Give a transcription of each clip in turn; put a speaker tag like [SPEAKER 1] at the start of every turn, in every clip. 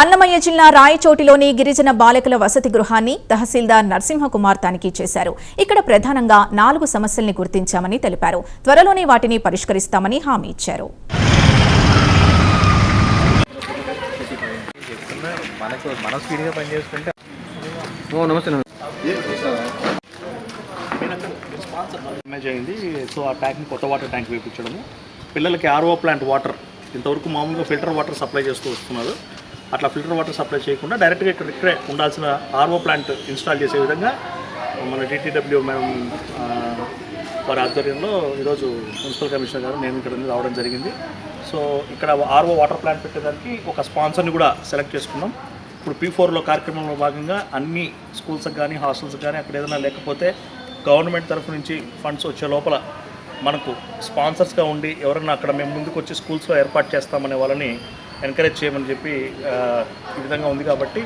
[SPEAKER 1] అన్నమయ్య జిల్లా రాయచోటిలోని గిరిజన బాలికల వసతి గృహాన్ని తహసీల్దార్ నరసింహకుమార్ తనిఖీ చేశారు. ఇక్కడ ప్రధానంగా నాలుగు సమస్యల్ని గుర్తించామని తెలిపారు. త్వరలోనే వాటిని పరిష్కరిస్తామని హామీ ఇచ్చారు.
[SPEAKER 2] అయింది. సో ఆ ట్యాంక్ని కొత్త వాటర్ ట్యాంక్ వేయించడము పిల్లలకి ఆర్ఓ ప్లాంట్ వాటర్ ఇంతవరకు మామూలుగా ఫిల్టర్ వాటర్ సప్లై చేస్తూ వస్తున్నారు. అట్లా ఫిల్టర్ వాటర్ సప్లై చేయకుండా డైరెక్ట్గా ఇక్కడ ఇక్కడే ఉండాల్సిన ఆర్ఓ ప్లాంట్ ఇన్స్టాల్ చేసే విధంగా మన డిటిడబ్ల్యూ మేడం వారి ఆధ్వర్యంలో ఈరోజు మున్సిపల్ కమిషనర్ గారు నేను ఇక్కడ రావడం జరిగింది. సో ఇక్కడ ఆర్ఓ వాటర్ ప్లాంట్ పెట్టేదానికి ఒక స్పాన్సర్ని కూడా సెలెక్ట్ చేసుకున్నాం. ఇప్పుడు పీ ఫోర్లో కార్యక్రమంలో భాగంగా అన్ని స్కూల్స్కి కానీ హాస్టల్స్కి కానీ అక్కడ ఏదైనా లేకపోతే గవర్నమెంట్ తరఫు నుంచి ఫండ్స్ వచ్చే లోపల మనకు స్పాన్సర్స్గా ఉండి ఎవరన్నా అక్కడ మేము ముందుకు వచ్చి స్కూల్స్లో ఏర్పాటు చేస్తామనే వాళ్ళని ఎంకరేజ్ చేయమని చెప్పి ఈ విధంగా ఉంది కాబట్టి.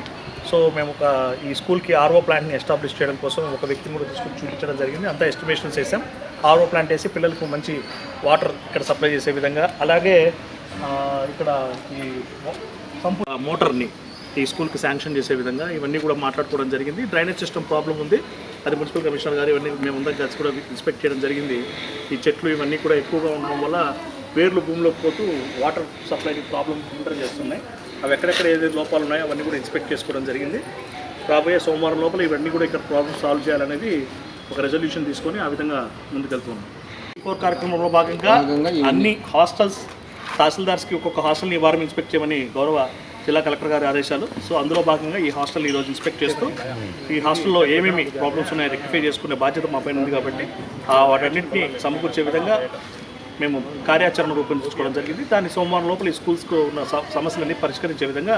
[SPEAKER 2] సో మేము ఒక ఈ స్కూల్కి ఆర్ఓ ప్లాంట్ని ఎస్టాబ్లిష్ చేయడం కోసం ఒక వ్యక్తిని కూడా తీసుకుని చూపించడం జరిగింది. అంతా ఎస్టిమేషన్స్ చేసాం ఆర్ఓ ప్లాంట్ వేసి పిల్లలకు మంచి వాటర్ ఇక్కడ సప్లై చేసే విధంగా. అలాగే ఇక్కడ ఈ మో- మోటార్ని ఈ స్కూల్కి శాంక్షన్ చేసే విధంగా ఇవన్నీ కూడా మాట్లాడుకోవడం జరిగింది. డ్రైనేజ్ సిస్టమ్ ప్రాబ్లం ఉంది. అది మున్సిపల్ కమిషనర్ గారు ఇవన్నీ మేము అందరం కలిసి కూడా ఇన్స్పెక్ట్ చేయడం జరిగింది. ఈ చెట్లు ఇవన్నీ కూడా ఎక్కువగా ఉండడం వల్ల వేర్లు భూమిలోకి పోతూ వాటర్ సప్లైకి ప్రాబ్లం ఇంటర్ చేస్తున్నాయి. అవి ఎక్కడెక్కడ ఏదైతే లోపాలు ఉన్నాయో అవన్నీ కూడా ఇన్స్పెక్ట్ చేసుకోవడం జరిగింది. రాబోయే సోమవారం లోపల ఇవన్నీ కూడా ఇక్కడ ప్రాబ్లమ్ సాల్వ్ చేయాలనేది ఒక రెజల్యూషన్ తీసుకొని ఆ విధంగా ముందుకెళ్తున్నాం. ఫోర్ కార్యక్రమంలో భాగంగా అన్ని హాస్టల్స్ తహసీల్దార్స్కి ఒక్కొక్క హాస్టల్ని ఈ వారం ఇన్స్పెక్ట్ చేయమని గౌరవ జిల్లా కలెక్టర్ గారి ఆదేశాలు. సో అందులో భాగంగా ఈ హాస్టల్ ఈరోజు ఇన్స్పెక్ట్ చేస్తూ ఈ హాస్టల్లో ఏమేమి ప్రాబ్లమ్స్ ఉన్నాయో రెక్టిఫై చేసుకునే బాధ్యత మా పైన ఉంది కాబట్టి ఆ వాటన్నింటినీ సమకూర్చే విధంగా మేము కార్యాచరణ రూపొందించుకోవడం జరిగింది. దాన్ని సోమవారం లోపల ఈ స్కూల్స్కు ఉన్న సమస్యలన్నీ పరిష్కరించే విధంగా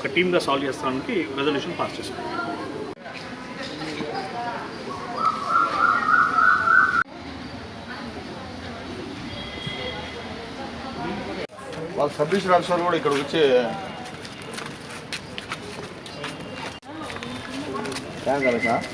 [SPEAKER 2] ఒక టీమ్గా సాల్వ్ చేస్తానికి రెజల్యూషన్ పాస్ చేసుకున్నాం
[SPEAKER 3] వాళ్ళ డివిజన్ ఆఫీసర్ కూడా ఇక్కడ వచ్చి కదా సార్